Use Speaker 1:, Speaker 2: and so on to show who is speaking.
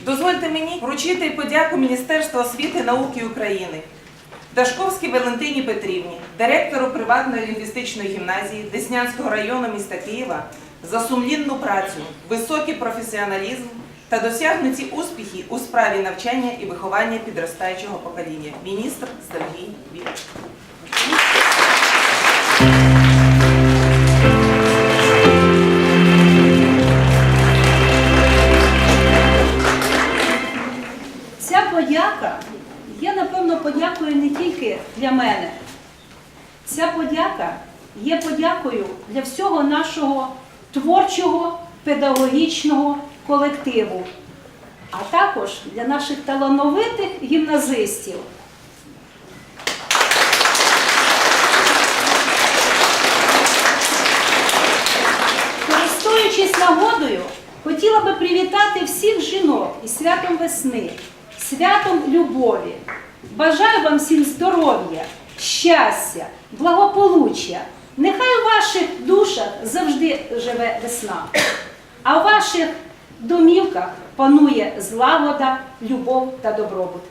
Speaker 1: Дозвольте мені вручити подяку Міністерства освіти і науки України, Дашковській Валентині Петрівні, директору приватної лінгвістичної гімназії Деснянського району міста Києва за сумлінну працю, високий професіоналізм та досягнуті успіхи у справі навчання і виховання підростаючого покоління. Міністр Сергій Вітченко.
Speaker 2: Подяка є, напевно, подякою не тільки для мене. Ця подяка є подякою для всього нашого творчого педагогічного колективу, а також для наших талановитих гімназистів. Користуючись нагодою, хотіла би привітати всіх жінок із святом весни, святом любові. Бажаю вам всім здоров'я, щастя, благополуччя. Нехай у ваших душах завжди живе весна, а в ваших домівках панує злагода, любов та добробут.